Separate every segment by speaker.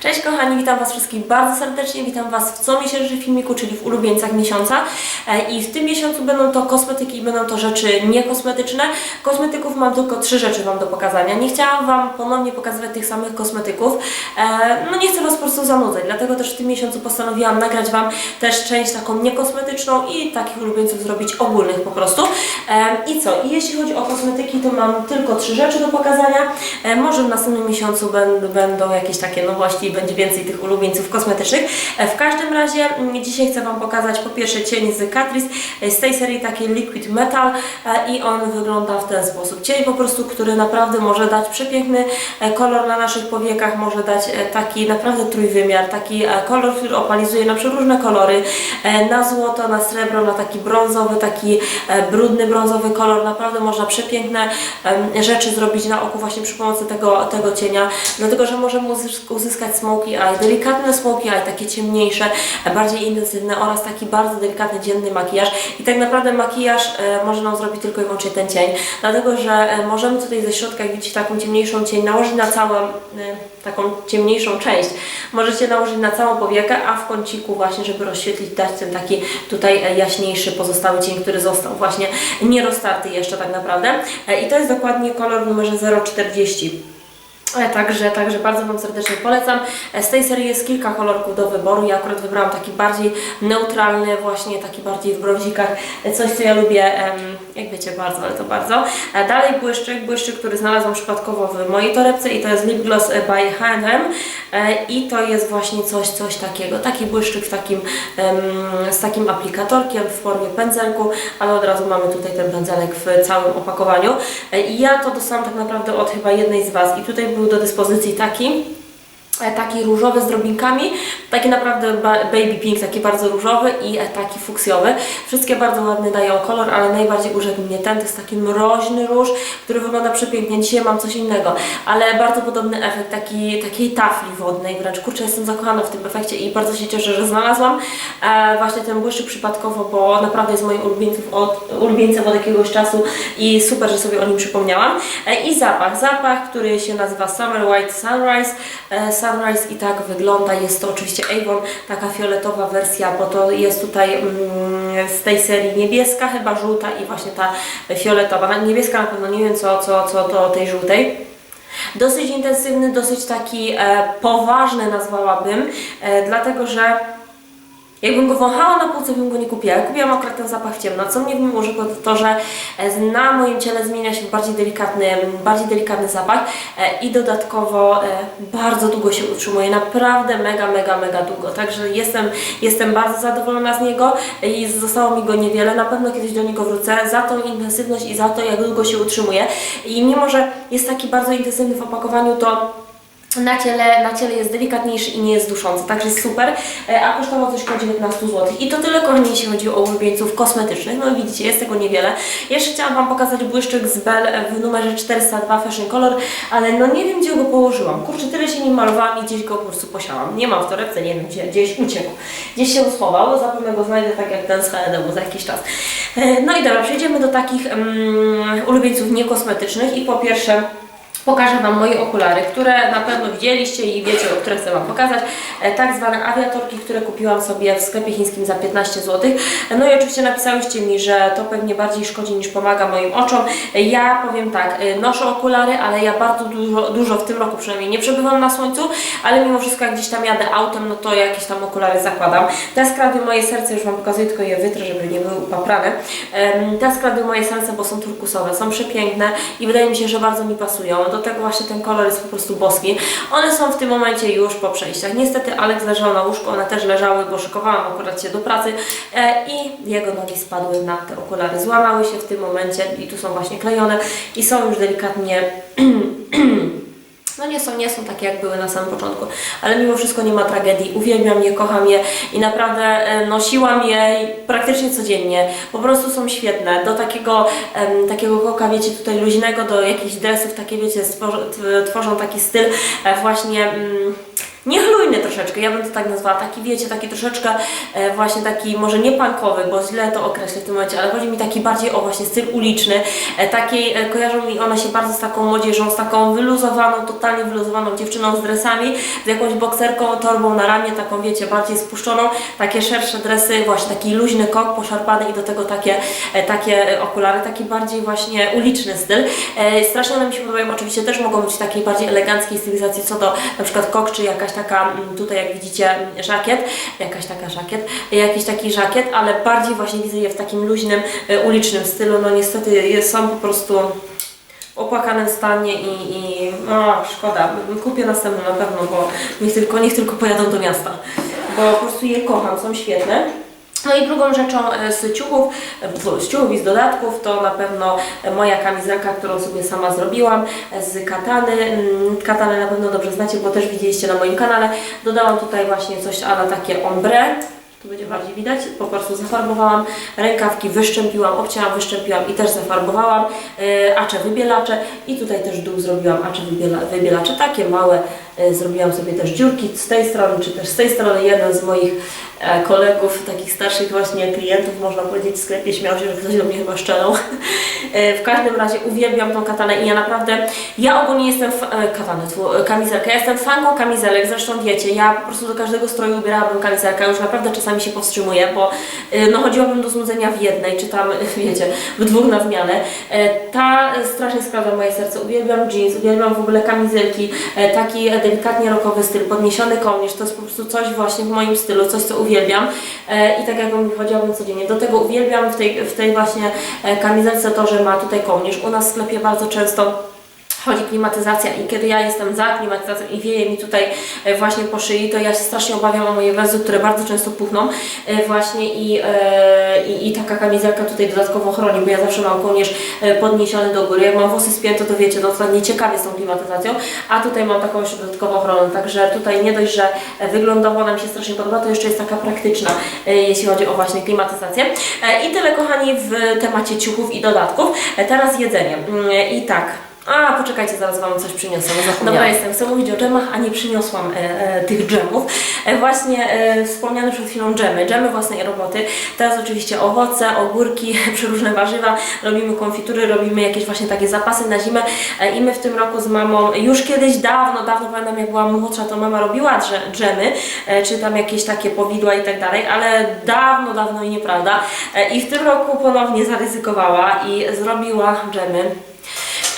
Speaker 1: Cześć kochani, witam Was wszystkich bardzo serdecznie, witam Was w comiesięcznym filmiku, czyli w ulubieńcach miesiąca E, i w tym miesiącu będą to kosmetyki i będą to rzeczy niekosmetyczne. Kosmetyków mam tylko trzy rzeczy Wam do pokazania. Nie chciałam Wam ponownie pokazywać tych samych kosmetyków, E, no nie chcę Was po prostu zanudzać, dlatego też w tym miesiącu postanowiłam nagrać Wam też część taką niekosmetyczną i takich ulubieńców zrobić ogólnych po prostu. E, I co? I jeśli chodzi o kosmetyki, to mam tylko trzy rzeczy do pokazania. Może w następnym miesiącu będą jakieś takie nowości będzie więcej tych ulubieńców kosmetycznych. E, W każdym razie mm, dzisiaj chcę Wam pokazać po pierwsze cień z Catrice e, z tej serii taki Liquid Metal e, i on wygląda w ten sposób. Cień po prostu, który naprawdę może dać przepiękny kolor na naszych powiekach, może dać taki naprawdę trójwymiar, taki kolor, który opalizuje na przeróżne kolory, na złoto, na srebro, na taki brązowy, taki brudny brązowy kolor. Naprawdę można przepiękne rzeczy zrobić na oku właśnie przy pomocy tego, tego cienia, dlatego że możemy uzys- uzyskać smoky eye, delikatne smoky eye, takie ciemniejsze, e, bardziej intensywne oraz taki bardzo delikatny dzienny makijaż i tak naprawdę makijaż e, może nam zrobić tylko i wyłącznie ten cień, dlatego że e, możemy tutaj ze środka, jak widzicie, taką ciemniejszą cień nałożyć na całą taką ciemniejszą część. Możecie nałożyć na całą powiekę, a w kąciku właśnie, żeby rozświetlić, dać ten taki tutaj jaśniejszy pozostały cień, który został właśnie nie roztarty jeszcze tak naprawdę. I to jest dokładnie kolor numerze 040. Także, także bardzo Wam serdecznie polecam. E, Z tej serii jest kilka kolorków do wyboru. Ja akurat wybrałam taki bardziej neutralny, właśnie taki bardziej w brązikach. E, Coś, co ja lubię, em, jak wiecie, bardzo, ale to bardzo. E, Dalej błyszczyk, błyszczyk, który znalazłam przypadkowo w mojej torebce i to jest Lip Gloss e, by H&M E, i to jest właśnie coś, coś takiego. Taki błyszczyk w takim, z takim aplikatorkiem w formie pędzelku, ale od razu mamy tutaj ten pędzelek w całym opakowaniu. I ja to dostałam tak naprawdę od chyba jednej z Was i tutaj był do dyspozycji taki taki różowy z drobinkami, taki naprawdę ba- baby pink, taki bardzo różowy i e, taki fuksjowy. Wszystkie bardzo ładny dają kolor, ale najbardziej urzekł mnie ten, to jest taki mroźny róż, który wygląda przepięknie. Dzisiaj mam coś innego, ale bardzo podobny efekt taki, takiej tafli wodnej wręcz. Kurczę, jestem zakochana w tym efekcie i bardzo się cieszę, że znalazłam e, właśnie ten błyszczyk przypadkowo, bo naprawdę jest moim ulubieńców od, ulubieńcem od jakiegoś czasu i super, że sobie o nim przypomniałam. E, I zapach, zapach, który się nazywa Summer White Sunrise. E, Sunrise i tak wygląda, jest to oczywiście Avon, taka fioletowa wersja, bo to jest tutaj mm, z tej serii niebieska, chyba żółta i właśnie ta fioletowa. Niebieska na pewno nie wiem co, co, co do tej żółtej. Dosyć intensywny, dosyć taki e, poważny nazwałabym, e, dlatego że Jakbym go wąchała na półce, bym go nie kupiła. Ja kupiłam akurat ten zapach ciemno. Co mnie w nim urzekło, to to, że e, na moim ciele zmienia się bardziej delikatny, bardziej delikatny zapach e, i dodatkowo e, bardzo długo się utrzymuje. Naprawdę mega, mega, mega długo. Także jestem, jestem bardzo zadowolona z niego i zostało mi go niewiele. Na pewno kiedyś do niego wrócę za tą intensywność i za to, jak długo się utrzymuje. I mimo, że jest taki bardzo intensywny w opakowaniu, to na ciele, na ciele jest delikatniejszy i nie jest duszący, także jest super, E, a kosztował coś około 19 zł. I to tyle kochani, jeśli chodzi o ulubieńców kosmetycznych, no widzicie, jest tego niewiele. Jeszcze chciałam Wam pokazać błyszczyk z Bell w numerze 402 Fashion Color, ale no nie wiem gdzie go położyłam. Kurczę, tyle się nim malowałam i gdzieś go po prostu posiałam. Nie mam w torebce, nie wiem gdzie, gdzieś uciekł. Gdzieś się schował, zapewne go znajdę tak jak ten z H&M za jakiś czas. E, No i dobra, przejdziemy do takich mm, ulubieńców niekosmetycznych i po pierwsze Pokażę Wam moje okulary, które na pewno widzieliście i wiecie, o które chcę Wam pokazać. E, Tak zwane awiatorki, które kupiłam sobie w sklepie chińskim za 15 zł. No i oczywiście napisałyście mi, że to pewnie bardziej szkodzi niż pomaga moim oczom. Ja powiem tak, e, noszę okulary, ale ja bardzo dużo, dużo w tym roku przynajmniej nie przebywam na słońcu, ale mimo wszystko jak gdzieś tam jadę autem, no to jakieś tam okulary zakładam. Te skradły moje serce, już Wam pokazuję, tylko je wytrę, żeby nie były upaprane. Te skradły moje serce, bo są turkusowe, są przepiękne i wydaje mi się, że bardzo mi pasują. Tego właśnie ten kolor jest po prostu boski. One są w tym momencie już po przejściach. Niestety Alex leżał na łóżku, one też leżały, bo szykowałam akurat się do pracy e, i jego nogi spadły na te okulary. Złamały się w tym momencie i tu są właśnie klejone i są już delikatnie no nie są, nie są takie jak były na samym początku, ale mimo wszystko nie ma tragedii. Uwielbiam je, kocham je i naprawdę e, nosiłam je praktycznie codziennie. Po prostu są świetne. Do takiego, em, takiego koka, wiecie, tutaj luźnego, do jakichś dresów, takie wiecie, tworzą taki styl e, właśnie. Mm, niechlujny troszeczkę, ja bym to tak nazwała, taki wiecie, taki troszeczkę e, właśnie taki, może nie punkowy, bo źle to określę w tym momencie, ale chodzi mi taki bardziej o właśnie styl uliczny, e, takiej, e, kojarzą mi one się bardzo z taką młodzieżą, z taką wyluzowaną, totalnie wyluzowaną dziewczyną z dresami, z jakąś bokserką, torbą na ramię, taką wiecie, bardziej spuszczoną, takie szersze dresy, właśnie taki luźny kok poszarpany i do tego takie, e, takie okulary, taki bardziej właśnie uliczny styl. E, Strasznie one mi się podobają, oczywiście też mogą być takiej bardziej eleganckiej stylizacji, co do na przykład kok, czy jakaś taka, mm, tutaj jak widzicie, żakiet, jakaś taka żakiet, jakiś taki żakiet, ale bardziej właśnie widzę je w takim luźnym, e, ulicznym stylu, no niestety są po prostu w stanie i, i no, szkoda, kupię następne na pewno, bo niech tylko, niech tylko pojadą do miasta, bo po prostu je kocham, są świetne. No i drugą rzeczą e, z ciuchów, z ciuchów i z dodatków to na pewno moja kamizelka, którą sobie sama zrobiłam e, z katany. Mm, Katanę na pewno dobrze znacie, bo też widzieliście na moim kanale. Dodałam tutaj właśnie coś ale takie ombre. Tu będzie bardziej widać, po prostu zafarbowałam rękawki, wyszczępiłam, obcięłam, wyszczępiłam i też zafarbowałam e, acze wybielacze i tutaj też dół zrobiłam acze wybiela, wybielacze, takie małe, zrobiłam sobie też dziurki z tej strony, czy też z tej strony, jeden z moich e, kolegów, takich starszych właśnie klientów, można powiedzieć w sklepie, śmiał się, że ktoś do mnie chyba szczelał. E, w każdym razie uwielbiam tą katanę i ja naprawdę, ja ogólnie jestem, e, katanę, e, kamizelkę, ja jestem fanką kamizelek, zresztą wiecie, ja po prostu do każdego stroju ubierałabym kamizelkę, już naprawdę czasami się powstrzymuję, bo e, no chodziłabym do znudzenia w jednej, czy tam, wiecie, w dwóch na zmianę. E, Ta e, strasznie skradła moje serce, uwielbiam jeans, uwielbiam w ogóle kamizelki, e, taki e, delikatnie rockowy styl, podniesiony kołnierz, to jest po prostu coś właśnie w moim stylu, coś co uwielbiam E, i tak jakbym chodziłabym codziennie. Do tego uwielbiam w tej, w tej właśnie e, kamizelce to, że ma tutaj kołnierz. U nas w sklepie bardzo często chodzi klimatyzacja i kiedy ja jestem za klimatyzacją i wieje mi tutaj e, właśnie po szyi, to ja się strasznie obawiam o moje węzły, które bardzo często puchną e, właśnie i, e, i, i taka kamizelka tutaj dodatkowo chroni, bo ja zawsze mam kołnierz podniesiony do góry. Jak mam włosy spięte, to wiecie, no to nieciekawie z tą klimatyzacją, a tutaj mam taką jeszcze dodatkową ochronę, także tutaj nie dość, że wyglądowo nam się strasznie podoba, to jeszcze jest taka praktyczna, jeśli chodzi o właśnie klimatyzację. I tyle kochani w temacie ciuchów i dodatków. Teraz jedzenie. Mm, I tak, a, poczekajcie, zaraz Wam coś przyniosę. Dobra, jestem. Chcę mówić o dżemach, a nie przyniosłam e, e, tych dżemów. E, właśnie e, wspomniane przed chwilą dżemy, dżemy własnej roboty. Teraz oczywiście owoce, ogórki, przeróżne warzywa, robimy konfitury, robimy jakieś właśnie takie zapasy na zimę e, i my w tym roku z mamą, już kiedyś dawno, dawno pamiętam jak byłam młodsza, to mama robiła drze- dżemy, e, czy tam jakieś takie powidła i tak dalej, ale dawno, dawno i nieprawda. E, I w tym roku ponownie zaryzykowała i zrobiła dżemy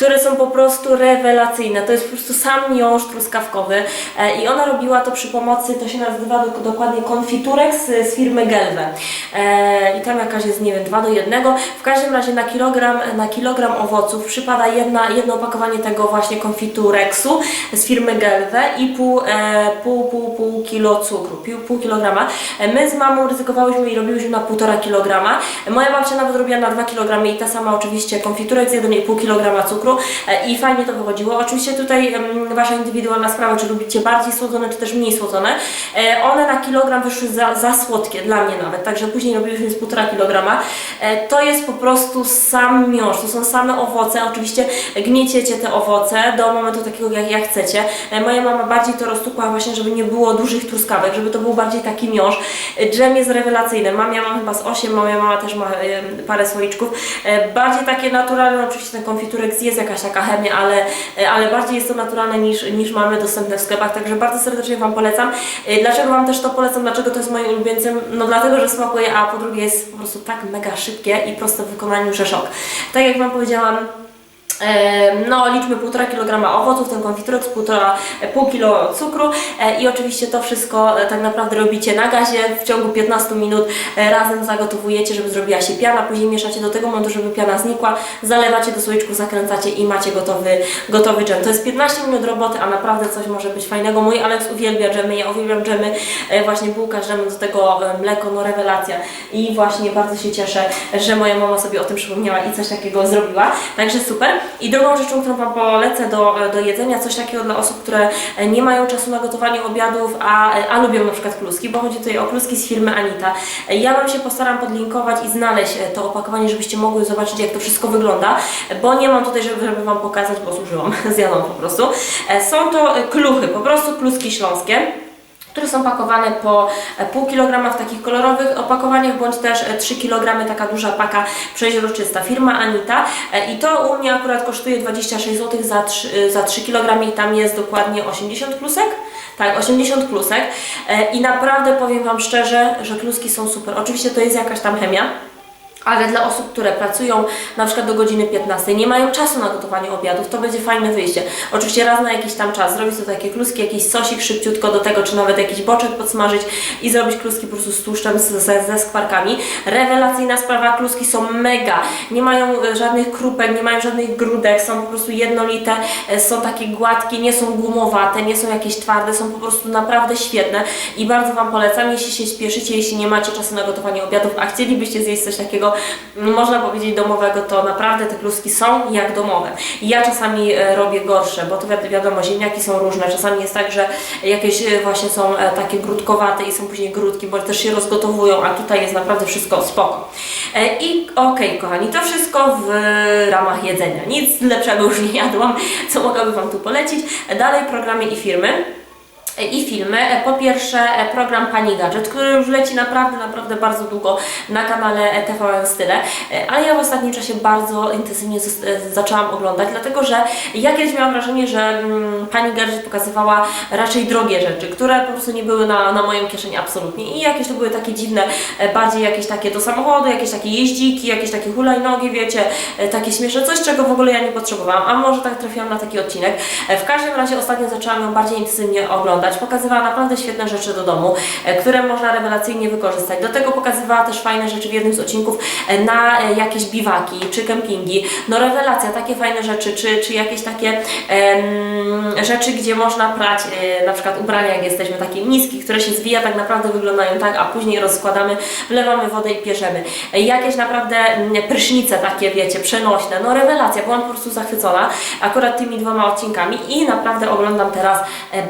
Speaker 1: które są po prostu rewelacyjne. To jest po prostu sam miąższ truskawkowy e, i ona robiła to przy pomocy, to się nazywa do, dokładnie konfiturek z, z firmy Gelwe. E, I tam jakaś jest, nie wiem, 2 do 1. W każdym razie na kilogram, na kilogram owoców przypada jedna, jedno opakowanie tego właśnie konfitureksu z firmy Gelwe i pół, e, pół, pół, pół kilo cukru, pół, pół kilograma. My z mamą ryzykowałyśmy i robiłyśmy na 1,5 kilograma. Moja babcia nawet robiła na 2 kg i ta sama oczywiście konfiturek z 1,5 kg cukru e, i fajnie to wychodziło. Oczywiście tutaj Wasza indywidualna sprawa, czy lubicie bardziej słodzone, czy też mniej słodzone. E, One na kilogram wyszły za, za słodkie, dla mnie nawet, także później robiłyśmy z 1,5 kg. E, To jest po prostu sam miąższ, to są same owoce, oczywiście gnieciecie te owoce do momentu takiego jak, jak chcecie. Moja mama bardziej to roztukła właśnie, żeby nie było dużych truskawek, żeby to był bardziej taki miąższ. Dżem jest rewelacyjny, mam, ja mam chyba z 8, moja mama też ma parę słoiczków. Bardziej takie naturalne, oczywiście ten konfiturek jest jakaś taka chemia, ale, e, ale bardziej jest to naturalne niż, niż mamy dostępne w sklepach, także bardzo serdecznie Wam polecam. E, Dlaczego Wam też to polecam, dlaczego to jest moim ulubieńcem? No dlatego, że smakuje, a po drugie jest po prostu tak mega szybkie i proste w wykonaniu, że szok. Tak jak Wam powiedziałam, No, liczmy 1,5 kg owoców, ten konfiturek z 1,5 kg cukru e, i oczywiście to wszystko e, tak naprawdę robicie na gazie w ciągu 15 minut e, razem zagotowujecie, żeby zrobiła się piana, później mieszacie do tego momentu, żeby piana znikła, zalewacie do słoiczków, zakręcacie i macie gotowy, gotowy dżem. To jest 15 minut roboty, a naprawdę coś może być fajnego. Mój Alex uwielbia dżemy, ja uwielbiam dżemy, e, właśnie bułka z dżemem, do tego e, mleko, no rewelacja i właśnie bardzo się cieszę, że moja mama sobie o tym przypomniała i coś takiego zrobiła, także super. I drugą rzeczą, którą Wam polecę do, do jedzenia, coś takiego dla osób, które nie mają czasu na gotowanie obiadów, a, a lubią na przykład kluski, bo chodzi tutaj o kluski z firmy Anita. Ja Wam się postaram podlinkować i znaleźć to opakowanie, żebyście mogły zobaczyć, jak to wszystko wygląda, bo nie mam tutaj, żeby, żeby Wam pokazać, bo zużyłam, zjadłam po prostu. E, Są to kluchy, po prostu kluski śląskie które są pakowane po e, pół kilograma w takich kolorowych opakowaniach, bądź też e, 3 kg taka duża paka przeźroczysta. Firma Anita E, i to u mnie akurat kosztuje 26 zł za 3, za 3 kg i tam jest dokładnie 80 klusek. Tak, 80 klusek E, i naprawdę powiem Wam szczerze, że kluski są super. Oczywiście to jest jakaś tam chemia, ale dla osób, które pracują na przykład do godziny 15, nie mają czasu na gotowanie obiadów, to będzie fajne wyjście. Oczywiście raz na jakiś tam czas zrobić sobie takie kluski, jakiś sosik szybciutko do tego, czy nawet jakiś boczek podsmażyć i zrobić kluski po prostu z tłuszczem, ze, ze skwarkami. Rewelacyjna sprawa, kluski są mega, nie mają e, żadnych krupek, nie mają żadnych grudek, są po prostu jednolite, e, są takie gładkie, nie są gumowate, nie są jakieś twarde, są po prostu naprawdę świetne i bardzo Wam polecam, jeśli się spieszycie, jeśli nie macie czasu na gotowanie obiadów, a chcielibyście zjeść coś takiego, można powiedzieć domowego, to naprawdę te kluski są jak domowe. Ja czasami e, robię gorsze, bo to wi- wiadomo, ziemniaki są różne, czasami jest tak, że jakieś e, właśnie są e, takie grudkowate i są później grudki, bo też się rozgotowują, a tutaj jest naprawdę wszystko spoko. I okej, kochani, to wszystko w ramach jedzenia. Nic lepszego już nie jadłam, co mogłabym Wam tu polecić. Dalej programy i firmy i filmy. E, Po pierwsze e, program Pani Gadżet, który już leci naprawdę, naprawdę bardzo długo na kanale e, TVN Style, ale ja w ostatnim czasie bardzo intensywnie zaczęłam oglądać, dlatego że ja kiedyś miałam wrażenie, że mm, Pani Gadżet pokazywała raczej drogie rzeczy, które po prostu nie były na, na moją kieszeń absolutnie i jakieś to były takie dziwne, bardziej jakieś takie do samochodu, jakieś takie jeździki, jakieś takie hulajnogi, wiecie, takie śmieszne, coś czego w ogóle ja nie potrzebowałam, a może tak trafiłam na taki odcinek. W każdym razie ostatnio zaczęłam ją bardziej intensywnie oglądać. Pokazywała naprawdę świetne rzeczy do domu, e, które można rewelacyjnie wykorzystać. Do tego pokazywała też fajne rzeczy w jednym z odcinków e, na e, jakieś biwaki czy kempingi. No rewelacja, takie fajne rzeczy, czy, czy jakieś takie em, rzeczy, gdzie można prać e, na przykład ubrania, jak jesteśmy takie niski, które się zwija, tak naprawdę wyglądają tak, a później rozkładamy, wlewamy wodę i pierzemy. E, Jakieś naprawdę mm, prysznice takie, wiecie, przenośne. No rewelacja, byłam po prostu zachwycona akurat tymi dwoma odcinkami i naprawdę oglądam teraz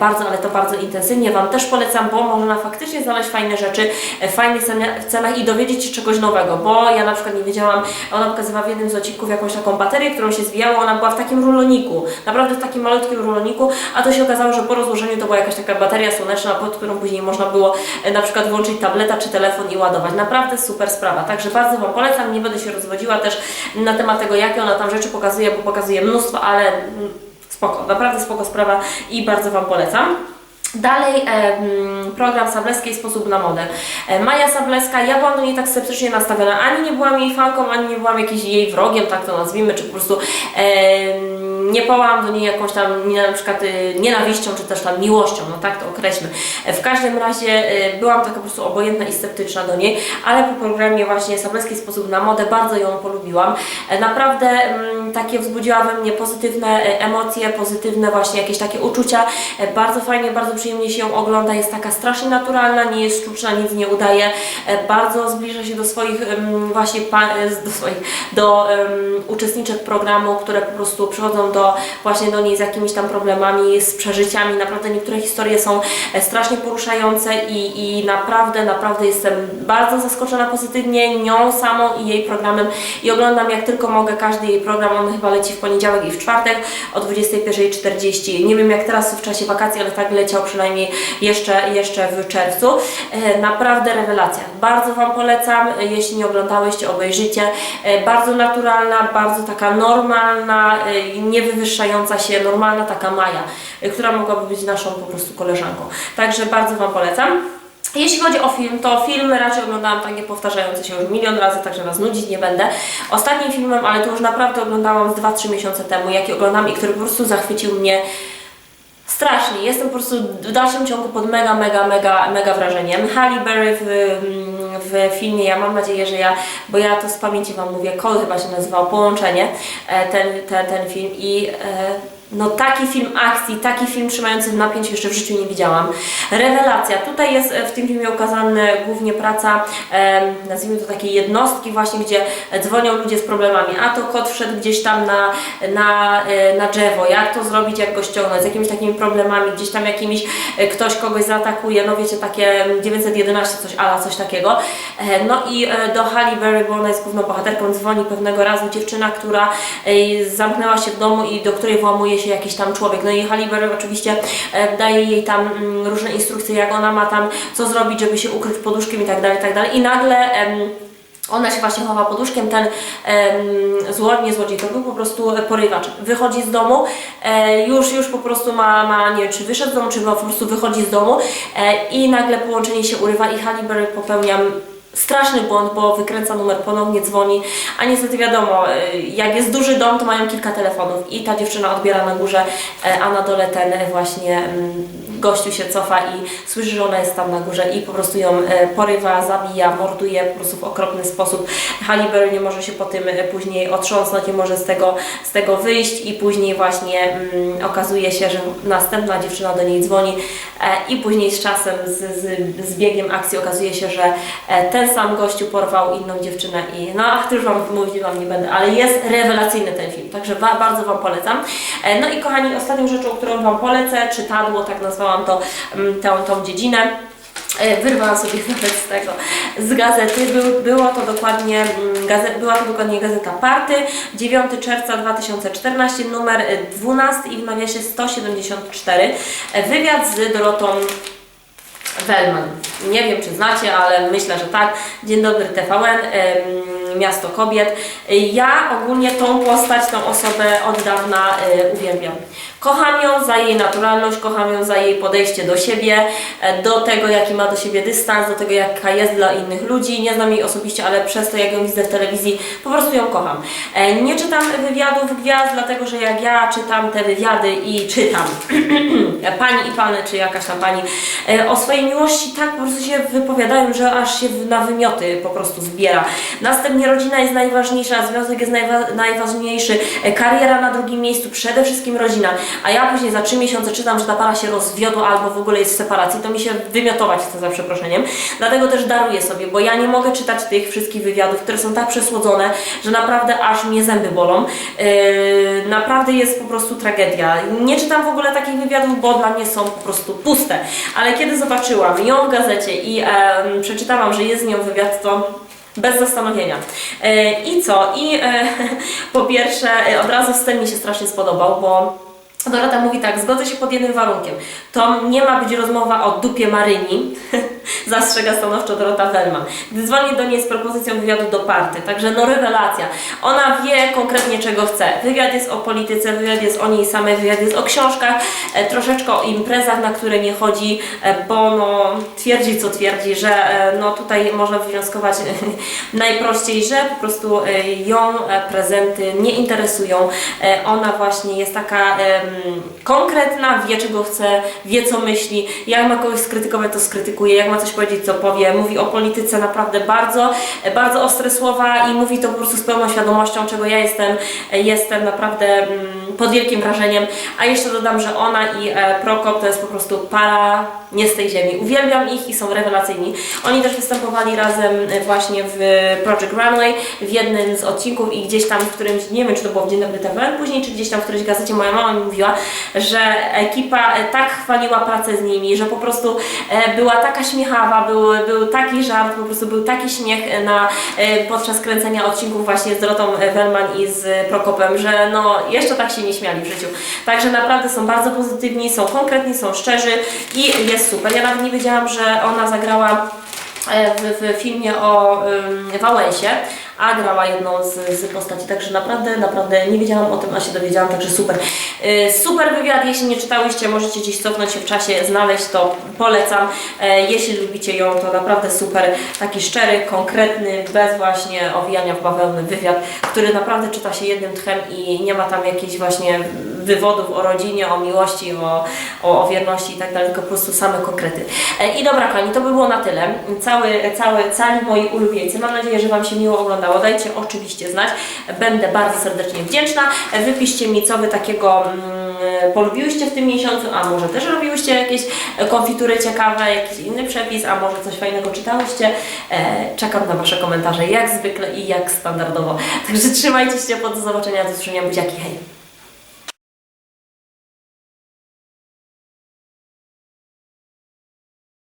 Speaker 1: bardzo, ale to bardzo intensywnie. Wam też polecam, bo można faktycznie znaleźć fajne rzeczy e, w fajnych cenach i dowiedzieć się czegoś nowego, bo ja na przykład nie wiedziałam, ona pokazywała w jednym z odcinków jakąś taką baterię, którą się zwijała, ona była w takim ruloniku, naprawdę w takim malutkim ruloniku, a to się okazało, że po rozłożeniu to była jakaś taka bateria słoneczna, pod którą później można było e, na przykład włączyć tableta czy telefon i ładować. Naprawdę super sprawa, także bardzo Wam polecam, nie będę się rozwodziła też na temat tego, jakie ona tam rzeczy pokazuje, bo pokazuje mnóstwo, ale mm, spoko, naprawdę spoko sprawa i bardzo Wam polecam. Dalej program Sableskiej Sposób na modę. E, Maja Sableska, ja byłam do niej tak sceptycznie nastawiona, ani nie byłam jej fanką, ani nie byłam jakimś jej wrogiem, tak to nazwijmy, czy po prostu nie pałam do niej jakąś tam na przykład e, nienawiścią, czy też tam miłością, no tak to określmy. E, w każdym razie e, byłam taka po prostu obojętna i sceptyczna do niej, ale po programie właśnie Sableskiej Sposób na modę bardzo ją polubiłam. E, naprawdę mm, takie wzbudziła we mnie pozytywne emocje, pozytywne właśnie jakieś takie uczucia. Bardzo fajnie, bardzo przyjemnie się ją ogląda, jest taka strasznie naturalna, nie jest sztuczna, nic nie udaje, E, bardzo zbliża się do swoich właśnie e, do swoich, do em, uczestniczek programu, które po prostu przychodzą do właśnie do niej z jakimiś tam problemami, z przeżyciami. Naprawdę niektóre historie są e, strasznie poruszające i, i naprawdę, naprawdę jestem bardzo zaskoczona pozytywnie nią samą i jej programem i oglądam jak tylko mogę każdy jej program, on chyba leci w poniedziałek i w czwartek o 21.40. Nie wiem jak teraz w czasie wakacji, ale tak leciał przynajmniej jeszcze, jeszcze w czerwcu. E, Naprawdę rewelacja. Bardzo Wam polecam, e, jeśli nie oglądałyście, obejrzyjcie. E, Bardzo naturalna, bardzo taka normalna, nie wywyższająca się, normalna taka Maja, która mogłaby być naszą po prostu koleżanką. Także bardzo Wam polecam. Jeśli chodzi o film, to filmy raczej oglądałam takie powtarzające się już milion razy, także Was nudzić nie będę. Ostatnim filmem, ale to już naprawdę oglądałam z 2-3 miesiące temu, jaki oglądam i który po prostu zachwycił mnie strasznie. Jestem po prostu w dalszym ciągu pod mega, mega, mega, mega wrażeniem. Halle Berry w, w filmie, ja mam nadzieję, że ja, bo ja to z pamięci Wam mówię, Call chyba się nazywał, Połączenie, e, ten, ten, ten film i e, No taki film akcji, taki film trzymający w napięciu jeszcze w życiu nie widziałam. Rewelacja. Tutaj jest e, w tym filmie ukazana głównie praca, em, nazwijmy to takiej jednostki właśnie, gdzie dzwonią ludzie z problemami. A to kot wszedł gdzieś tam na, na, e, na drzewo, jak to zrobić, jak go ściągnąć, z jakimiś takimi problemami, gdzieś tam jakimiś e, ktoś kogoś zaatakuje, no wiecie, takie 911, coś ala, coś takiego. E, No i e, do Halle Berry, bo ona jest główną bohaterką, dzwoni pewnego razu dziewczyna, która e, zamknęła się w domu i do której włamuje się jakiś tam człowiek. No i Halle Berry oczywiście e, daje jej tam mm, różne instrukcje, jak ona ma tam co zrobić, żeby się ukryć poduszkiem i tak dalej, i tak dalej. I nagle ona się właśnie chowa poduszkiem, ten em, zło, nie złodziej, to był po prostu porywacz. Wychodzi z domu, e, już, już po prostu ma, ma, nie wiem, czy wyszedł z domu, czy po prostu wychodzi z domu e, i nagle połączenie się urywa i Halle Berry popełnia straszny błąd, bo wykręca numer, ponownie dzwoni, a niestety wiadomo, e, jak jest duży dom, to mają kilka telefonów i ta dziewczyna odbiera na górze, e, a na dole ten właśnie mm, gościu się cofa i słyszy, że ona jest tam na górze i po prostu ją e, porywa, zabija, morduje po prostu w okropny sposób. Halle Berry nie może się po tym e, później otrząsnąć, nie może z tego, z tego wyjść i później właśnie mm, okazuje się, że następna dziewczyna do niej dzwoni e, i później z czasem, z, z, z biegiem akcji okazuje się, że ten sam gościu porwał inną dziewczynę i no ach, już Wam mówić Wam nie będę, ale jest rewelacyjny ten film, także ba, bardzo Wam polecam. No i kochani, ostatnią rzeczą, którą Wam polecę, czytadło, tak nazwałam to, mm, tą, tą dziedzinę, E, Wyrwałam sobie nawet z tego, z gazety. Był, było to dokładnie, mm, gazet, była to dokładnie gazeta Party, 9 czerwca 2014, numer e, 12 i w nawiasie 174. E, Wywiad z Dorotą Wellman. Nie wiem, czy znacie, ale myślę, że tak. Dzień dobry TVN, Miasto Kobiet. Ja ogólnie tą postać, tą osobę od dawna e, uwielbiam. Kocham ją za jej naturalność, kocham ją za jej podejście do siebie, e, do tego, jaki ma do siebie dystans, do tego, jaka jest dla innych ludzi. Nie znam jej osobiście, ale przez to, jak ją widzę w telewizji, po prostu ją kocham. E, Nie czytam wywiadów gwiazd, dlatego że jak ja czytam te wywiady i czytam pani i pan, czy jakaś tam pani, o swojej miłości tak po się wypowiadają, że aż się na wymioty po prostu zbiera. Następnie rodzina jest najważniejsza, związek jest najwa- najważniejszy, e, kariera na drugim miejscu, przede wszystkim rodzina. A ja później za trzy miesiące czytam, że ta para się rozwiodła albo w ogóle jest w separacji, to mi się wymiotować chce za przeproszeniem. Dlatego też daruję sobie, bo ja nie mogę czytać tych wszystkich wywiadów, które są tak przesłodzone, że naprawdę aż mnie zęby bolą. Yy, naprawdę jest po prostu tragedia. Nie czytam w ogóle takich wywiadów, bo dla mnie są po prostu puste. Ale kiedy zobaczyłam ją w gazecie i przeczytałam, że jest z nią wywiad, to bez zastanowienia. E, I co? I e, po pierwsze, e, od razu wstęp mi się strasznie spodobał, bo Dorota mówi tak, zgodzę się pod jednym warunkiem. To nie ma być rozmowa o dupie Maryni, zastrzega stanowczo Dorota Wellman. Gdy dzwoni do niej z propozycją wywiadu do party, także no rewelacja. Ona wie konkretnie czego chce. Wywiad jest o polityce, wywiad jest o niej samej, wywiad jest o książkach, e, troszeczkę o imprezach, na które nie chodzi, e, bo no twierdzi co twierdzi, że e, no tutaj można wywnioskować najprościej, że po prostu e, ją e, prezenty nie interesują. E, Ona właśnie jest taka em, konkretna, wie czego chce, wie co myśli, jak ma kogoś skrytykować, to skrytykuje, jak ma coś powiedzieć, co powie. Mówi o polityce naprawdę bardzo, bardzo ostre słowa i mówi to po prostu z pełną świadomością, czego ja jestem, jestem naprawdę mm, pod wielkim wrażeniem. A jeszcze dodam, że ona i e, Prokop to jest po prostu para nie z tej ziemi. Uwielbiam ich i są rewelacyjni. Oni też występowali razem e, właśnie w Project Runway w jednym z odcinków i gdzieś tam w którymś, nie wiem czy to było w Dzień Dobry TVN później, czy gdzieś tam w którejś gazecie moja mama mi mówiła, że ekipa e, tak chwaliła pracę z nimi, że po prostu była taka śmiechawa, był, był taki żart, po prostu był taki śmiech na, e, podczas kręcenia odcinków właśnie z Dorotą Wellman i z Prokopem, że no jeszcze tak się nie śmiali w życiu. Także naprawdę są bardzo pozytywni, są konkretni, są szczerzy i jest super. Ja nawet nie wiedziałam, że ona zagrała w, w filmie o Wałęsie, a grała jedną z, z postaci, także naprawdę, naprawdę nie wiedziałam o tym, a się dowiedziałam, także super. Y, super wywiad, jeśli nie czytałyście, możecie gdzieś cofnąć się w czasie, znaleźć to, polecam. E, jeśli lubicie ją, to naprawdę super, taki szczery, konkretny, bez właśnie owijania w bawełnę wywiad, który naprawdę czyta się jednym tchem i nie ma tam jakichś właśnie wywodów o rodzinie, o miłości, o, o, o wierności i tak dalej, tylko po prostu same konkrety. E, I dobra, kochani, to by było na tyle. Cały, cały, cali moi ulubieńcy. Mam nadzieję, że Wam się miło oglądało. Dajcie oczywiście znać. Będę bardzo serdecznie wdzięczna. E, Wypiszcie mi, co Wy takiego mm, polubiłyście w tym miesiącu, a może też robiłyście jakieś e, konfitury ciekawe, jakiś inny przepis, a może coś fajnego czytałyście. E, Czekam na Wasze komentarze, jak zwykle i jak standardowo. Także trzymajcie się, po do zobaczenia, do usłyszenia, buziaki, hej!